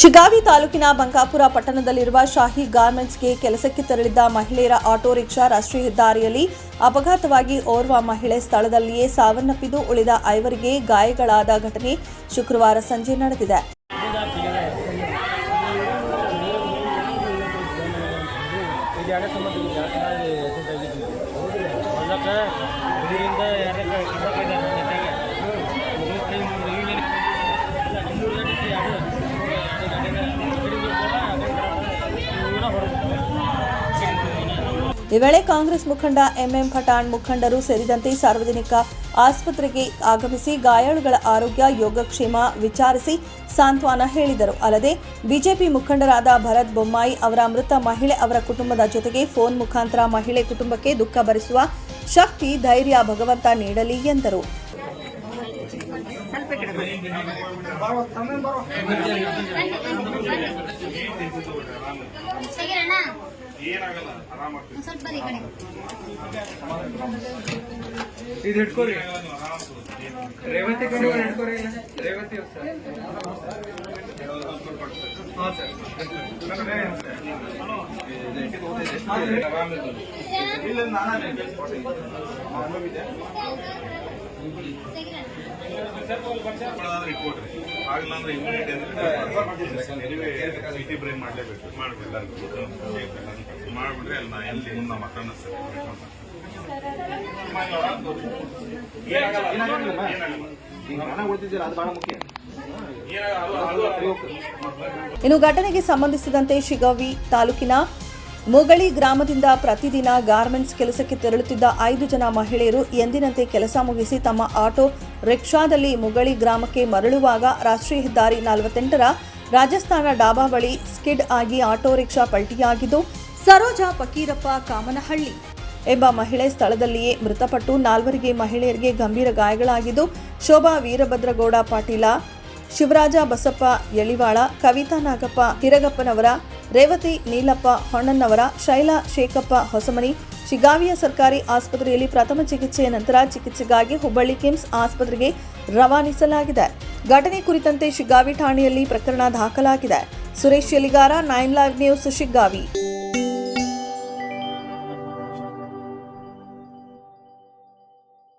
ಶಿಗಾವಿ ತಾಲೂಕಿನ ಬಂಕಾಪುರ ಪಟ್ಟಣದಲ್ಲಿರುವ ಶಾಹಿ ಗಾರ್ಮೆಂಟ್ಸ್ಗೆ ಕೆಲಸಕ್ಕೆ ತೆರಳಿದ್ದ ಮಹಿಳೆಯರ ಆಟೋ ರಿಕ್ಷಾ ರಾಷ್ಟ್ರೀಯ ಹೆದ್ದಾರಿಯಲ್ಲಿ ಅಪಘಾತವಾಗಿ ಓರ್ವ ಮಹಿಳೆ ಸ್ಥಳದಲ್ಲಿಯೇ ಸಾವನ್ನಪ್ಪಿದ್ದು ಉಳಿದ ಐವರಿಗೆ ಗಾಯಗಳಾದ ಘಟನೆ ಶುಕ್ರವಾರ ಸಂಜೆ ನಡೆದಿದೆ. ಈ ವೇಳೆ ಕಾಂಗ್ರೆಸ್ ಮುಖಂಡ ಎಂಎಂ ಪಠಾಣ್ ಮುಖಂಡರು ಸೇರಿದಂತೆ ಸಾರ್ವಜನಿಕ ಆಸ್ಪತ್ರೆಗೆ ಆಗಮಿಸಿ ಗಾಯಾಳುಗಳ ಆರೋಗ್ಯ, ಯೋಗಕ್ಷೇಮ ವಿಚಾರಿಸಿ ಸಾಂತ್ವನ ಹೇಳಿದರು. ಅಲ್ಲದೆ, ಬಿಜೆಪಿ ಮುಖಂಡರಾದ ಭರತ್ ಬೊಮ್ಮಾಯಿ ಅವರ ಮೃತ ಮಹಿಳೆ ಅವರ ಕುಟುಂಬದ ಜೊತೆಗೆ ಫೋನ್ ಮುಖಾಂತರ ಮಹಿಳೆ ಕುಟುಂಬಕ್ಕೆ ದುಃಖ ಭರಿಸುವ ಶಕ್ತಿ, ಧೈರ್ಯ, ಭಗವಂತ ನೀಡಲಿ ಎಂದರು. ತೆಗೀರಣ್ಣ ಒಂದ್ ಸ್ವಲ್ಪ ಬರ್ರಿ ಈ ಕಡೆ. ಇದು ಹಿಡ್ಕೋರಿ. ರೇವತಿ ಕಡೆ ಹಿಡ್ಕೋರಿ ಇಲ್ಲ? ರೇವತಿ ಸರ್. ಹಾಂ ಸರ್. ಇಲ್ಲ ನಾನೇ ಇನ್ನು ಘಟನೆಗೆ ಸಂಬಂಧಿಸಿದಂತೆ ಶಿಗವಿ ತಾಲೂಕಿನ ಮೊಗಳಿ ಗ್ರಾಮದಿಂದ ಪ್ರತಿದಿನ ಗಾರ್ಮೆಂಟ್ಸ್ ಕೆಲಸಕ್ಕೆ ತೆರಳುತ್ತಿದ್ದ ಐದು ಜನ ಮಹಿಳೆಯರು ಎಂದಿನಂತೆ ಕೆಲಸ ಮುಗಿಸಿ ತಮ್ಮ ಆಟೋ ರಿಕ್ಷಾದಲ್ಲಿ ಮುಗಳಿ ಗ್ರಾಮಕ್ಕೆ ಮರಳುವಾಗ ರಾಷ್ಟ್ರೀಯ ಹೆದ್ದಾರಿ ನಲವತ್ತೆಂಟರ ರಾಜಸ್ಥಾನ ಡಾಬಾ ಬಳಿ ಸ್ಕಿಡ್ ಆಗಿ ಆಟೋ ರಿಕ್ಷಾ ಪಲ್ಟಿಯಾಗಿದ್ದು, ಸರೋಜಾ ಫಕೀರಪ್ಪ ಕಾಮನಹಳ್ಳಿ ಎಂಬ ಮಹಿಳೆ ಸ್ಥಳದಲ್ಲಿಯೇ ಮೃತಪಟ್ಟು ನಾಲ್ವರಿಗೆ ಮಹಿಳೆಯರಿಗೆ ಗಂಭೀರ ಗಾಯಗಳಾಗಿದ್ದು, ಶೋಭಾ ವೀರಭದ್ರಗೌಡ ಪಾಟೀಲ, ಶಿವರಾಜ ಬಸಪ್ಪ ಯಳಿವಾಳ, ಕವಿತಾ ನಾಗಪ್ಪ ಹಿರಗಪ್ಪನವರ ರೇವತಿ ನೀಲಪ್ಪ ಹೊಣ್ಣನವರ ಶೈಲಾ ಶೇಖಪ್ಪ ಹೊಸಮನಿ ಶಿಗಾವಿಯ ಸರ್ಕಾರಿ ಆಸ್ಪತ್ರೆಯಲ್ಲಿ ಪ್ರಥಮ ಚಿಕಿತ್ಸೆಯ ನಂತರ ಚಿಕಿತ್ಸೆಗಾಗಿ ಹುಬ್ಬಳ್ಳಿ ಕಿಮ್ಸ್ ಆಸ್ಪತ್ರೆಗೆ ರವಾನಿಸಲಾಗಿದೆ. ಘಟನೆ ಕುರಿತಂತೆ ಶಿಗಾವಿ ಠಾಣೆಯಲ್ಲಿ ಪ್ರಕರಣ ದಾಖಲಾಗಿದೆ. Suresh Yaligar, nine live news Shiggavi